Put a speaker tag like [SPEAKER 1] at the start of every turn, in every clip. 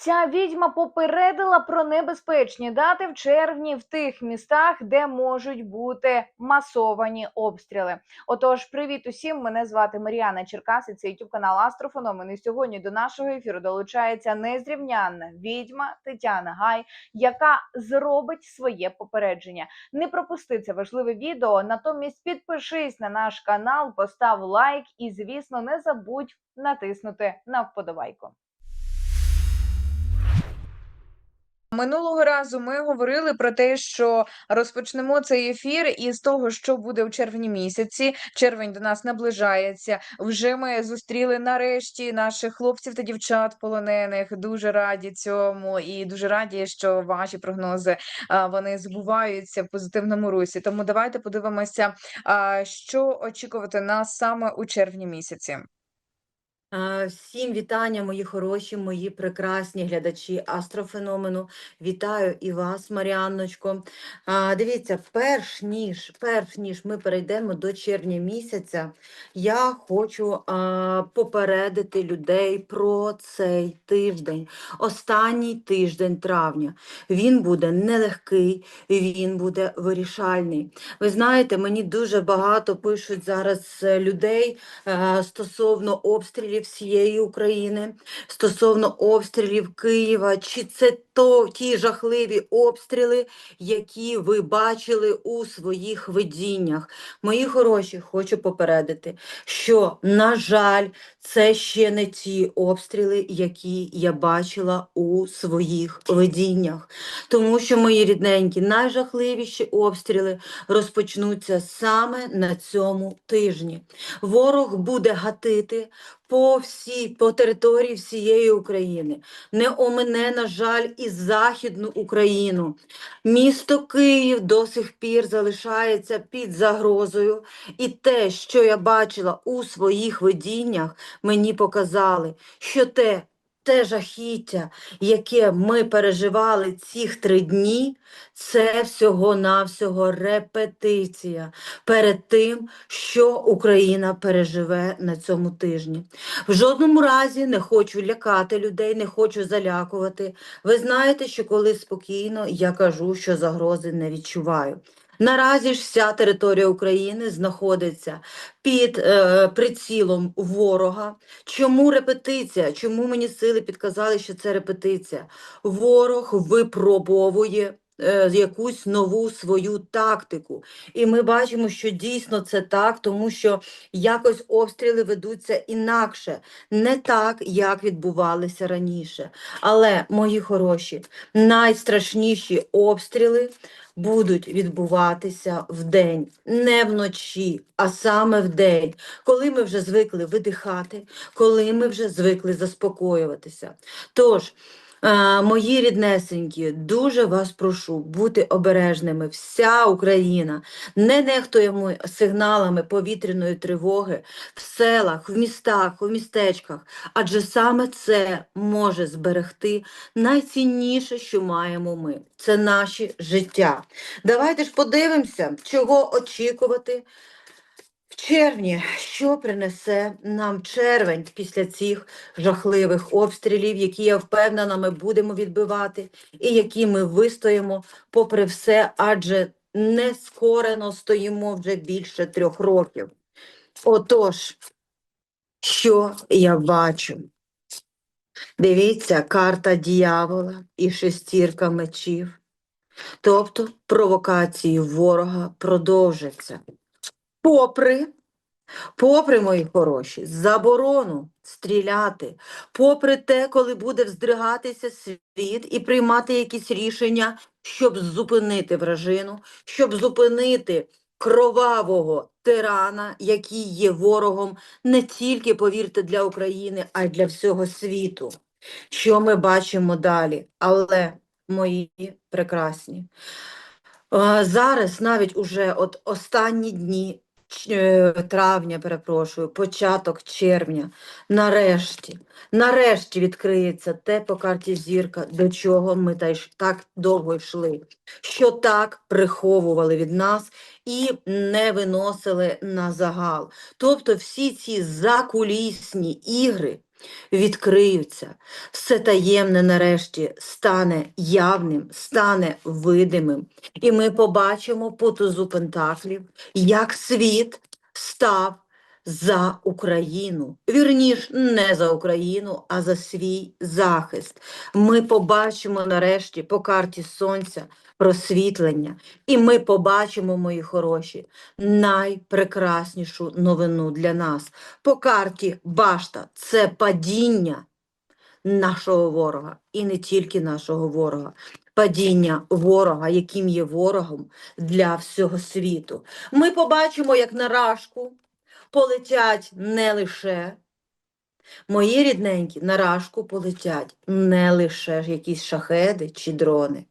[SPEAKER 1] Ця відьма попередила про небезпечні дати в червні в тих містах, де можуть бути масовані обстріли. Отож, привіт усім! Мене звати Маріана Черкас і це youtube канал Астрофеномен. І сьогодні до нашого ефіру долучається незрівнянна відьма Тетяна Гай, яка зробить своє попередження. Не пропусти це важливе відео. Натомість підпишись на наш канал, постав лайк і, звісно, не забудь натиснути на вподобайку. Минулого разу ми говорили про те, що розпочнемо цей ефір із того, що буде у червні місяці. Червень до нас наближається. Вже ми зустріли нарешті наших хлопців та дівчат полонених. Дуже раді цьому і дуже раді, що ваші прогнози вони збуваються в позитивному русі. Тому давайте подивимося, що очікувати нас саме у червні місяці.
[SPEAKER 2] Всім вітання, мої хороші, мої прекрасні глядачі астрофеномену. Вітаю і вас, Маріанночко. Дивіться, перш ніж, перш ніж ми перейдемо до червня місяця, я хочу попередити людей про цей тиждень, останній тиждень травня. Він буде нелегкий, він буде вирішальний. Ви знаєте, мені дуже багато пишуть зараз е, людей е, стосовно обстрілів всієї України, стосовно обстрілів Києва, чи це то ті жахливі обстріли, які ви бачили у своїх видіннях. Мої хороші, хочу попередити, що, на жаль, це ще не ті обстріли, які я бачила у своїх видіннях. Тому що, мої рідненькі, найжахливіші обстріли розпочнуться саме на цьому тижні. Ворог буде гатити по всій, по території всієї України. Не омине, на жаль, і Західну Україну. Місто Київ до сих пір залишається під загрозою. І те, що я бачила у своїх видіннях, мені показали, що те, те жахіття, яке ми переживали цих три дні, це всього-навсього репетиція перед тим, що Україна переживе на цьому тижні. В жодному разі не хочу лякати людей, не хочу залякувати. Ви знаєте, що коли спокійно, я кажу, що загрози не відчуваю. Наразі ж вся територія України знаходиться під е, прицілом ворога. Чому репетиція? Чому мені сили підказали, що це репетиція? Ворог випробовує якусь нову свою тактику. І ми бачимо, що дійсно це так, тому що якось обстріли ведуться інакше, не так, як відбувалися раніше. Але, мої хороші, найстрашніші обстріли будуть відбуватися вдень, не вночі, а саме вдень, коли ми вже звикли видихати, коли ми вже звикли заспокоюватися. Тож, е, мої ріднесенькі, дуже вас прошу бути обережними. Вся Україна не нехтуємо сигналами повітряної тривоги в селах, в містах, у містечках, адже саме це може зберегти найцінніше, що маємо ми. Це наші життя. Давайте ж подивимося, чого очікувати в червні, що принесе нам червень після цих жахливих обстрілів, які я впевнена, ми будемо відбивати, і які ми вистоїмо попри все, адже нескорено стоїмо вже більше трьох років. Отож, що я бачу? Дивіться, карта дьявола і шестірка мечів. Тобто провокації ворога продовжаться. Попри, попри, мої хороші, заборону стріляти, попри те, коли буде вздриватися світ і приймати якісь рішення, щоб зупинити вражину, щоб зупинити кровавого тирана, який є ворогом не тільки, повірте, для України, а й для всього світу. Що ми бачимо далі? Але, мої прекрасні, Зараз навіть уже от останні дні травня, перепрошую, початок червня, нарешті, нарешті відкриється те по карті зірка, до чого ми так довго йшли, що так приховували від нас і не виносили на загал. Тобто всі ці закулісні ігри, відкриються, все таємне нарешті стане явним, стане видимим, і ми побачимо по тузу Пентаклів, як світ став за Україну. Вірніш, не за Україну, а за свій захист. Ми побачимо нарешті по карті Сонця просвітлення, і ми побачимо, мої хороші, найпрекраснішу новину для нас. По карті Башта це падіння нашого ворога, і не тільки нашого ворога. Падіння ворога, яким є ворогом для всього світу. Ми побачимо, як на рашку полетять не лише мої рідненькі, на рашку полетять не лише якісь шахеди чи дрони,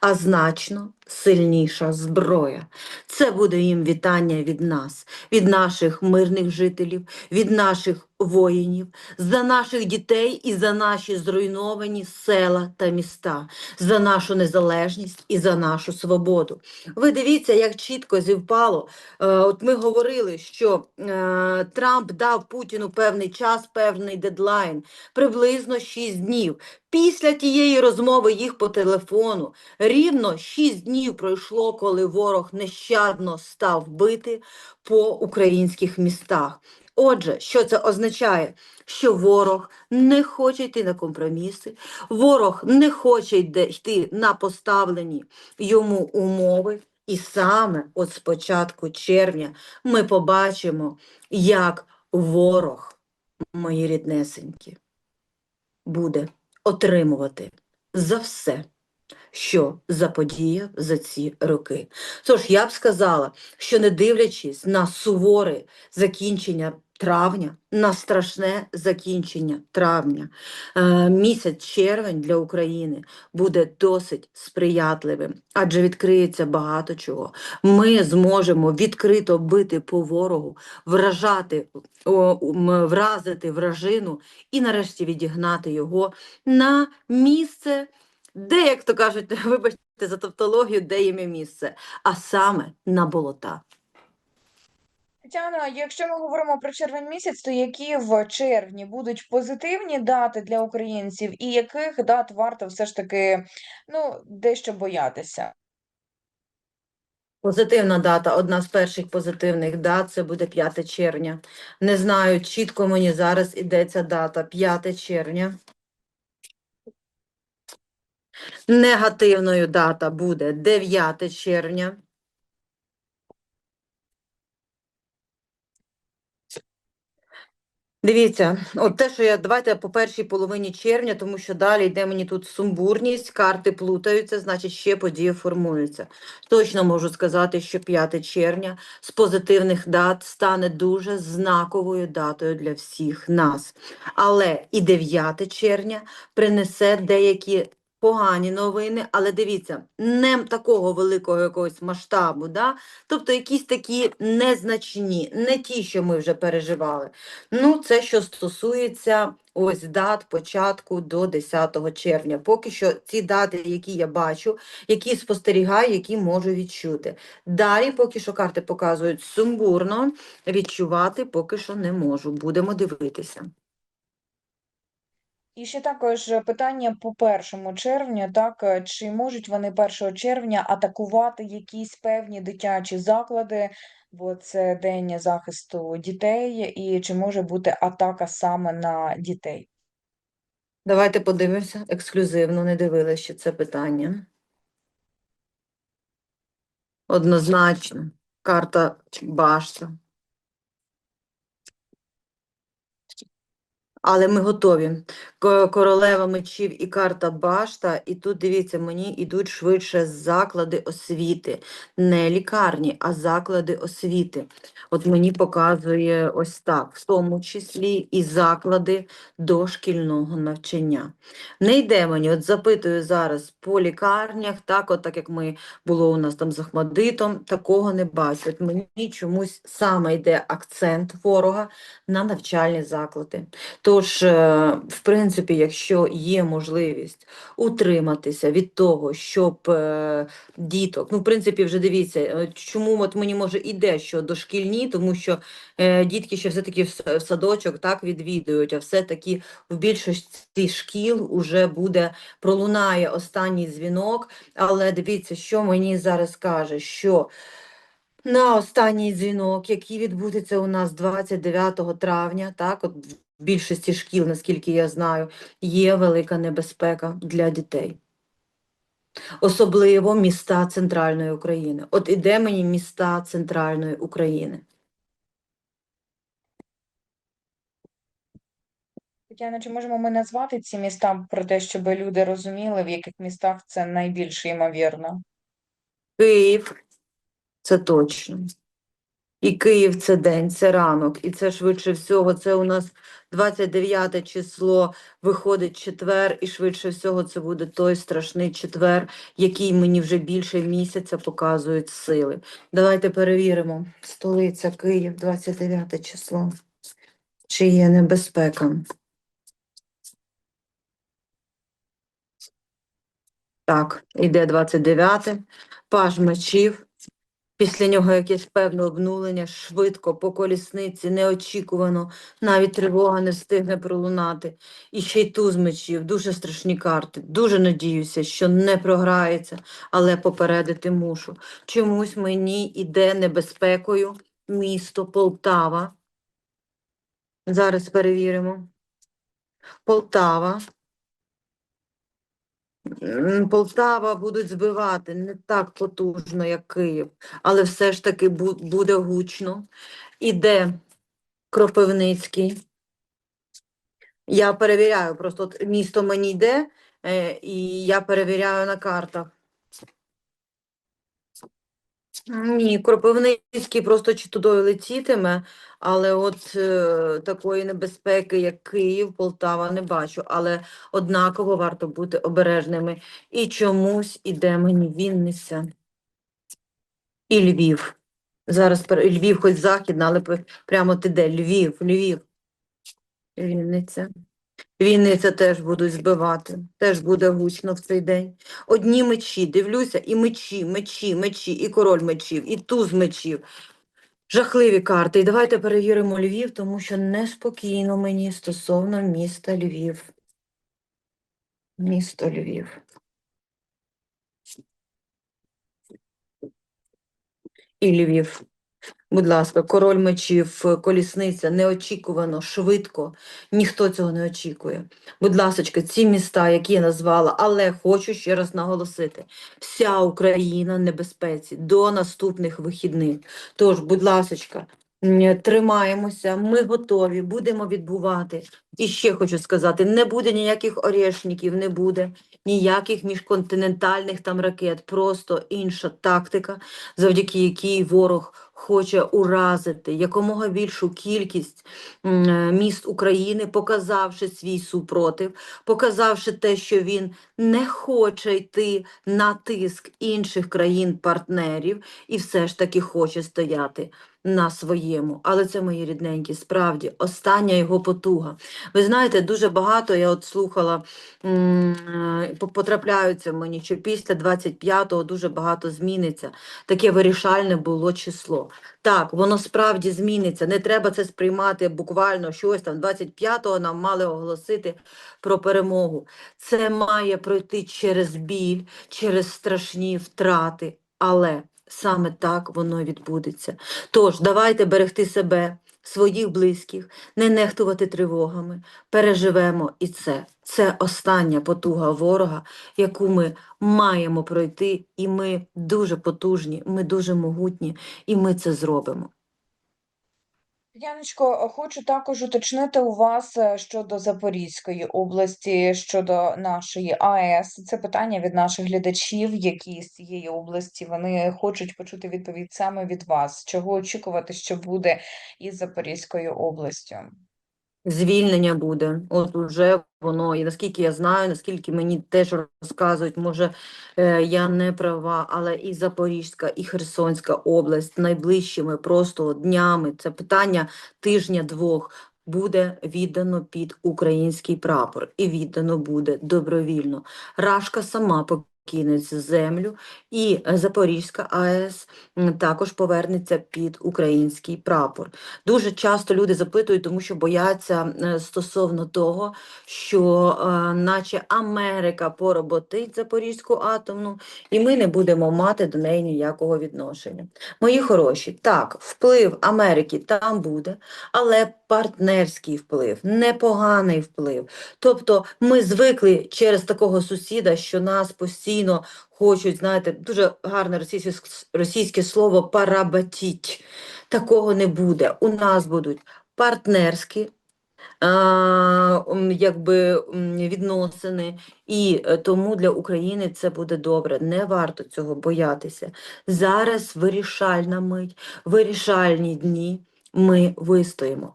[SPEAKER 2] а значно сильніша зброя. Це буде їм вітання від нас, від наших мирних жителів, від наших воїнів, за наших дітей і за наші зруйновані села та міста, за нашу незалежність і за нашу свободу. Ви дивіться, як чітко зівпало. Е, От ми говорили, що е, Трамп дав Путіну певний час, певний дедлайн, приблизно 6 днів. Після тієї розмови їх по телефону рівно 6 днів пройшло, коли ворог нещадно став бити по українських містах. Отже, що це означає? Що ворог не хоче йти на компроміси, ворог не хоче йти на поставлені йому умови. І саме от з початку червня ми побачимо, як ворог, мої ріднесенькі, буде отримувати за все, що заподіяв за ці роки. Тож я б сказала, що не дивлячись на суворе закінчення травня, на страшне закінчення травня, е, місяць червень для України буде досить сприятливим, адже відкриється багато чого. Ми зможемо відкрито бити по ворогу, вражати, вразити вражину і нарешті відігнати його на місце, де, як то кажуть, вибачте за тавтологію, де їм місце, а саме на болота.
[SPEAKER 1] Тетяна, якщо ми говоримо про червень місяць, то які в червні будуть позитивні дати для українців, і яких дат варто все ж таки ну, дещо боятися?
[SPEAKER 2] Позитивна дата, одна з перших позитивних дат, це буде 5 червня. Не знаю, чітко мені зараз ідеться дата 5 червня. Негативною дата буде 9 червня. Дивіться, от те, що я давайте по першій половині червня, тому що далі йде мені тут сумбурність, карти плутаються, значить ще події формуються. Точно можу сказати, що 5 червня з позитивних дат стане дуже знаковою датою для всіх нас. Але і 9 червня принесе деякі погані новини, але дивіться, не такого великого якогось масштабу, да? тобто якісь такі незначні, не ті, що ми вже переживали. Ну, це що стосується ось дат початку до 10 червня. Поки що ці дати, які я бачу, які спостерігаю, які можу відчути. Далі, поки що карти показують сумбурно, відчувати поки що не можу. Будемо дивитися.
[SPEAKER 1] І ще також е, питання по першому червню, так, е, чи можуть вони 1 червня атакувати якісь певні дитячі заклади, бо це День захисту дітей, і чи може бути атака саме на дітей?
[SPEAKER 2] Давайте подивимося ексклюзивно, не дивилася ще це питання. Однозначно, карта башта. Але ми готові. Королева мечів і карта башта. І тут, дивіться, мені йдуть швидше заклади освіти. Не лікарні, а заклади освіти. От мені показує ось так, в тому числі і заклади дошкільного навчання. Не йде мені, от запитую зараз по лікарнях, так, от так як ми було у нас там з Ахмадитом, такого не бачу. От мені чомусь саме йде акцент ворога на навчальні заклади. Тож, е, в принципі, якщо є можливість утриматися від того, щоб е, діток, ну, в принципі, вже дивіться, е, чому от мені може іде, що дошкільні, тому що дітки ще все-таки в садочок так відвідують, а все-таки в більшості шкіл уже буде, пролунає останній дзвінок, але дивіться, що мені зараз каже, що на останній дзвінок, який відбудеться у нас 29 травня, так, от в більшості шкіл, наскільки я знаю, є велика небезпека для дітей. Особливо міста Центральної України. От іде мені міста Центральної України.
[SPEAKER 1] Тетяна, чи можемо ми назвати ці міста про те, щоб люди розуміли, в яких містах це найбільш ймовірно?
[SPEAKER 2] Київ це точно. І Київ це день, це ранок, і це швидше всього, це у нас 29 число, виходить четвер, і швидше всього це буде той страшний четвер, який мені вже більше місяця показують сили. Давайте перевіримо. Столиця Київ, 29 число. Чи є небезпека? Так, іде 29, паж мечів. Після нього якесь певне обнулення, швидко, по колісниці, неочікувано, навіть тривога не встигне пролунати. І ще й туз мечів, дуже страшні карти. Дуже надіюся, що не програється, але попередити мушу. Чомусь мені іде небезпекою місто Полтава. Зараз перевіримо. Полтава. Полтава будуть збивати не так потужно, як Київ, але все ж таки буде гучно. Іде Кропивницький. Я перевіряю, просто місто мені йде, е, і я перевіряю на картах. Ні, Кропивницький просто чи туди летітиме, але от е, такої небезпеки, як Київ, Полтава, не бачу. Але однаково варто бути обережними. І чомусь іде мені Вінниця і Львів. Зараз Львів хоч західна, але прямо ти де? Львів, Львів. Вінниця. Вінниця теж будуть збивати, теж буде гучно в цей день. Одні мечі, дивлюся, і мечі, мечі, мечі, і король мечів, і туз мечів. Жахливі карти. І давайте перевіримо Львів, тому що неспокійно мені стосовно міста Львів. Місто Львів. І Львів. Будь ласка, король мечів, колісниця, неочікувано, швидко. Ніхто цього не очікує. Будь ласочка, ці міста, які я назвала, але хочу ще раз наголосити: вся Україна в небезпеці до наступних вихідних. Тож, будь ласочка, м, тримаємося, ми готові, будемо відбувати. І ще хочу сказати: не буде ніяких орешників, не буде ніяких міжконтинентальних там ракет, просто інша тактика, завдяки якій ворог хоче уразити якомога більшу кількість е, міст України, показавши свій супротив, показавши те, що він не хоче йти на тиск інших країн-партнерів і все ж таки хоче стояти на своєму. Але це мої рідненькі, справді остання його потуга. Ви знаєте, дуже багато я от слухала, е, по- потрапляються мені, що після 25-го дуже багато зміниться. Таке вирішальне було число. Так, воно справді зміниться. Не треба це сприймати буквально щось там. 25-го нам мали оголосити про перемогу. Це має пройти через біль, через страшні втрати, але саме так воно відбудеться. Тож, давайте берегти себе, своїх близьких, не нехтувати тривогами, переживемо і це. Це остання потуга ворога, яку ми маємо пройти, і ми дуже потужні, ми дуже могутні, і ми це зробимо.
[SPEAKER 1] Яночко, хочу також уточнити у вас е, щодо Запорізької області, щодо нашої АЕС. Це питання від наших глядачів, які з цієї області вони хочуть почути відповідь саме від вас. Чого очікувати, що буде із Запорізькою областю?
[SPEAKER 2] Звільнення буде, от уже воно, і наскільки я знаю, наскільки мені теж розказують, може е, я не права, але і Запорізька, і Херсонська область найближчими просто днями, це питання тижня-двох буде віддано під український прапор. І віддано буде добровільно. Рашка сама покине цю землю, і е, Запорізька АЕС також повернеться під український прапор. Дуже часто люди запитують, тому що бояться е, стосовно того, що е, наче Америка поработить Запорізьку атомну, і ми не будемо мати до неї ніякого відношення. Мої хороші, так, вплив Америки там буде, але партнерський вплив, непоганий вплив. Тобто ми звикли через такого сусіда, що нас постійно хочуть, знаєте, дуже гарне російське, російське слово парабатіть. Такого не буде. У нас будуть партнерські а, якби відносини, і е, тому для України це буде добре. Не варто цього боятися. Зараз вирішальна мить, вирішальні дні. Ми вистоїмо.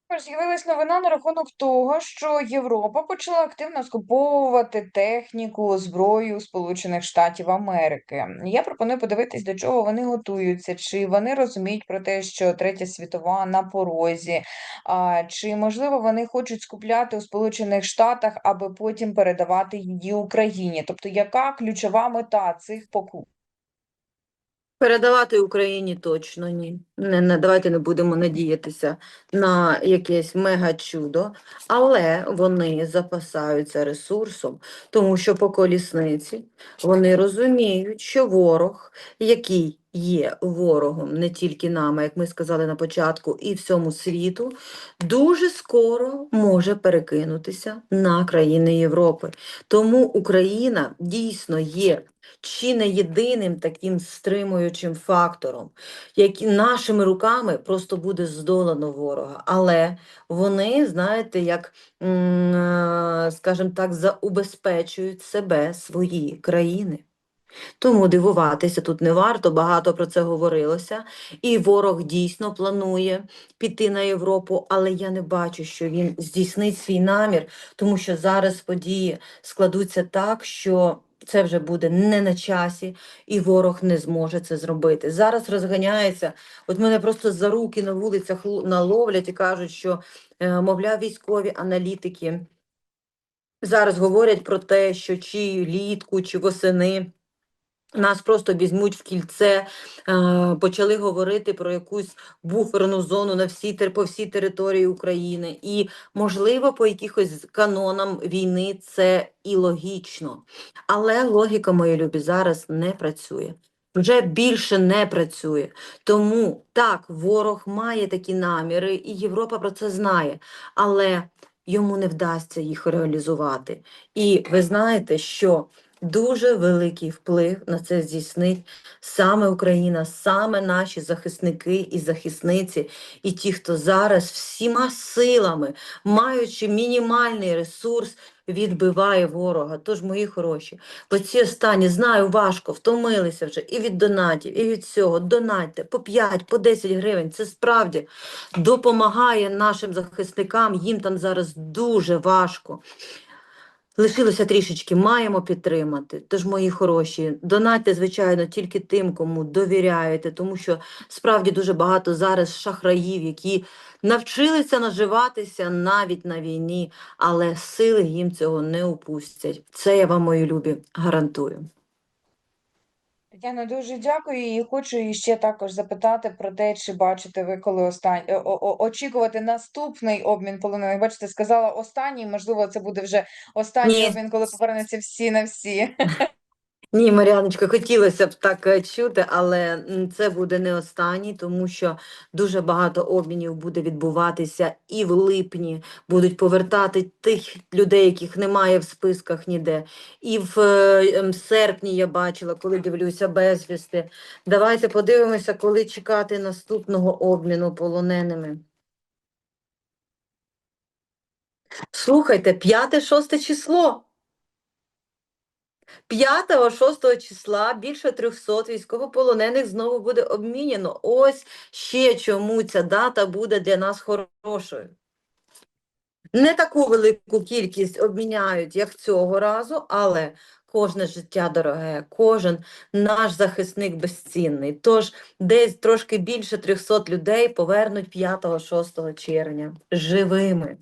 [SPEAKER 1] Також З'явилась новина на рахунок того, що Європа почала активно скуповувати техніку, зброю Сполучених Штатів Америки. Я пропоную подивитись, до чого вони готуються, чи вони розуміють про те, що Третя світова на порозі, а, чи можливо вони хочуть скупляти у Сполучених Штатах, аби потім передавати її Україні. Тобто, яка ключова мета цих покупок?
[SPEAKER 2] Передавати Україні точно ні. Не, не, давайте не будемо надіятися на якесь мега-чудо, але вони запасаються ресурсом, тому що по колісниці вони розуміють, що ворог, який є ворогом не тільки нами, як ми сказали на початку, і всьому світу, дуже скоро може перекинутися на країни Європи. Тому Україна дійсно є чи не єдиним таким стримуючим фактором, який нашими руками просто буде здолано ворога. Але вони, знаєте, як, е, скажімо так, заубезпечують себе, свої країни. Тому дивуватися тут не варто, багато про це говорилося. І ворог дійсно планує піти на Європу, але я не бачу, що він здійснить свій намір, тому що зараз події складуться так, що це вже буде не на часі, і ворог не зможе це зробити. Зараз розганяється. От мене просто за руки на вулицях наловлять і кажуть, що, е, мовляв, військові аналітики зараз говорять про те, що чи літку, чи восени. Нас просто візьмуть в кільце, е, почали говорити про якусь буферну зону на всій, по всій території України. І, можливо, по якихось канонам війни це і логічно. Але логіка, мої любі, зараз не працює. Вже більше не працює. Тому так, ворог має такі наміри, і Європа про це знає, але йому не вдасться їх реалізувати. І ви знаєте, що Дуже великий вплив на це здійснить саме Україна, саме наші захисники і захисниці, і ті, хто зараз всіма силами, маючи мінімальний ресурс, відбиває ворога. Тож, мої хороші, по ці останні, знаю, важко, втомилися вже і від донатів, і від всього. Донатьте по 5, по 10 гривень. Це справді допомагає нашим захисникам, їм там зараз дуже важко. Лишилося трішечки, маємо підтримати. Тож, мої хороші, донатьте, звичайно, тільки тим, кому довіряєте, тому що справді дуже багато зараз шахраїв, які навчилися наживатися навіть на війні, але сили їм цього не упустять. Це я вам, мої любі, гарантую.
[SPEAKER 1] Тетяно, дуже дякую. І хочу ще також запитати про те, чи бачите ви, коли останній очікувати наступний обмін полонених. Бачите, сказала останній, можливо, це буде вже останній
[SPEAKER 2] Ні.
[SPEAKER 1] обмін, коли повернуться всі на всі.
[SPEAKER 2] Ні, Мар'яночка, хотілося б так е, чути, але це буде не останній, тому що дуже багато обмінів буде відбуватися і в липні будуть повертати тих людей, яких немає в списках ніде. І в е, серпні я бачила, коли дивлюся безвісти. Давайте подивимося, коли чекати наступного обміну полоненими. Слухайте, 5-6 число. 5-6 числа більше 300 військовополонених знову буде обміняно. Ось ще чому ця дата буде для нас хорошою. Не таку велику кількість обміняють, як цього разу, але кожне життя дороге, кожен наш захисник безцінний. Тож десь трошки більше 300 людей повернуть 5-6 червня живими.